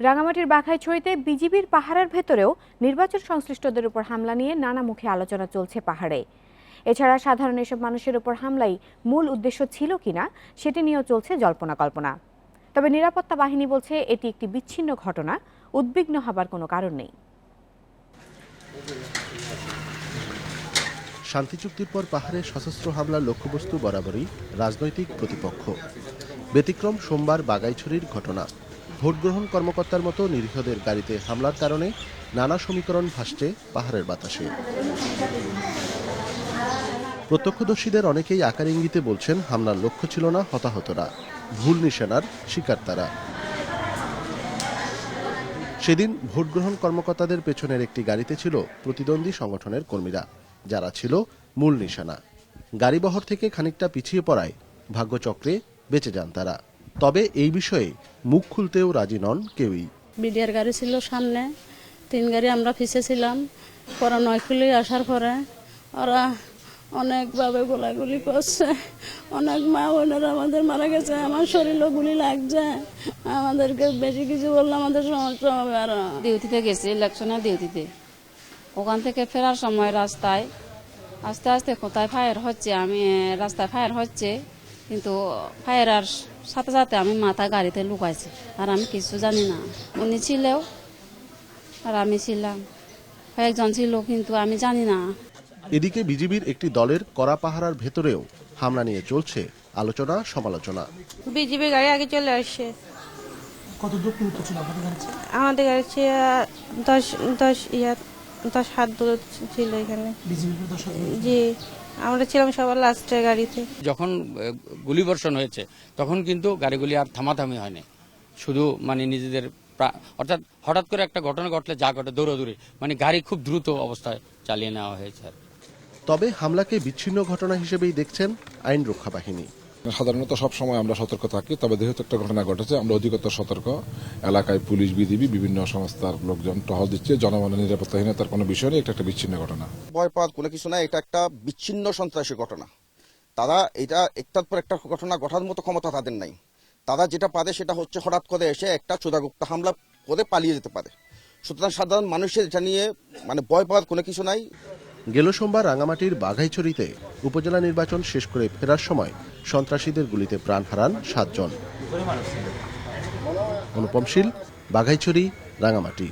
রাঙামাটির বাঘাইছড়িতে বিজিবির পাহারার ভেতরেও নির্বাচন সংশ্লিষ্টদের উপর হামলা নিয়ে নানা মুখে আলোচনা চলছে পাহাড়ে। এছাড়া সাধারণ এসব মানুষের উপর হামলাই মূল উদ্দেশ্য ছিল কিনা সেটি নিয়েও চলছে জল্পনা কল্পনা। তবে নিরাপত্তা বাহিনী বলছে এটি একটি বিচ্ছিন্ন ঘটনা, উদ্বিগ্ন হবার কোনো কারণ নেই। শান্তি চুক্তির পর পাহাড়ে সশস্ত্র হামলার লক্ষ্যবস্তু বরাবরই রাজনৈতিক প্রতিপক্ষ। ব্যতিক্রম সোমবার বাগাইছড়ির ঘটনা। ভোট গ্রহণ কর্মকর্তার মতো নিরীহদের গাড়িতে হামলার কারণে নানা সমীকরণ ভাসছে পাহাড়ের বাতাসে। প্রত্যক্ষদর্শীদের অনেকেই আকার ইঙ্গিতে বলছেন, হামলার লক্ষ্য ছিল না হতাহতরা, ভুল নিশানার শিকার তারা। সেদিন ভোটগ্রহণ কর্মকর্তাদের পেছনের একটি গাড়িতে ছিল প্রতিদ্বন্দ্বী সংগঠনের কর্মীরা, যারা ছিল মূল নিশানা। গাড়িবহর থেকে খানিকটা পিছিয়ে পড়ায় ভাগ্যচক্রে বেঁচে যান তারা। তবে এই বিষয়ে মুখ খুলতেও রাজি নন কেউই। বিডিআর গাড়ি ছিল সামনে তিন গাড়ি আমরা পিছিয়ে ছিলাম। পরে নয়কুলি আসার পরে ওরা অনেকভাবে গোলাগুলি করছে। অনেক মা বোনেরা আমাদের মারা গেছে আমার শরীরও গুলি লাগছে। আমাদেরকে বেশি কিছু বললে আমাদের সমস্যা হবে আর। ডিউটিতে গেছি ইলেকশনের ডিউটিতে। ওখান থেকে ফেরার সময় রাস্তায় আস্তে আস্তে কোথায় ফায়ার হচ্ছে আমি রাস্তায় ফায়ার হচ্ছে। কিন্তু ফায়ার সাথে সাথে আমি মাথা গাড়িতে লুকাইছি। আর আমি কিছু জানি না। উনি ছিলেও আর আমি ছিলাম। কয়েকজন ছিল কিন্তু আমি জানি না। এদিকে বিজিবির একটি দলের কড়া পাহারার ভেতরেও হামলা নিয়ে চলছে আলোচনা সমালোচনা। বিজিবি গাড়ি আগে চলে আসছে। কত দূর দূরত্ব ছিল আপনাদের গাড়ি? আমাদের গাড়ি দশ দশ ইয়া দশ হাত দূর ছিল এখানে। জি আমরা ছিলাম সবার লাস্টের গাড়িতে। যখন গুলিবর্ষণ হয়েছে তখন কিন্তু গাড়িগুলি আর থামাথামি হয়নি। শুধু মানে নিজেদের অর্থাৎ হঠাৎ করে একটা ঘটনা ঘটলে যা ঘটে দৌড়াদৌড়ি মানে গাড়ি খুব দ্রুত অবস্থায় চালিয়ে নেওয়া হয়েছে। তবে হামলাকে বিচ্ছিন্ন ঘটনা হিসেবেই দেখছেন আইন রক্ষা বাহিনী। সাধারণত সব সময় আমরা সতর্ক থাকি, তবে যেহেতু একটা ঘটনা ঘটেছে, আমরা অধিকতর সতর্ক। এলাকায় পুলিশ, বিজিবি, বিভিন্ন সংস্থার লোকজন টহল দিচ্ছে। জনগণের নিরাপত্তাহীনতার কোনো বিষয় নেই, এটা একটা বিচ্ছিন্ন ঘটনা। ভয় পাওয়ার কোনো কিছু না এটা একটা বিচ্ছিন্ন সন্ত্রাসী ঘটনা। তারা এটা একটার পর একটা ঘটনা ঘটার মতো ক্ষমতা তাদের নাই। তারা যেটা পারে সেটা হচ্ছে হঠাৎ করে এসে একটা চোরাগুপ্ত হামলা করে পালিয়ে যেতে পারে। সুতরাং সাধারণ মানুষের এটা নিয়ে মানে ভয় পাওয়ার কোনো কিছু নাই। গেল সোমবার রাঙামাটির বাঘাইছড়িতে উপজেলা নির্বাচন শেষ করে ফেরার সময় সন্ত্রাসীদের গুলিতে প্রাণ হারান সাতজন। অনুপমশীল বাঘাইছড়ি, রাঙামাটি।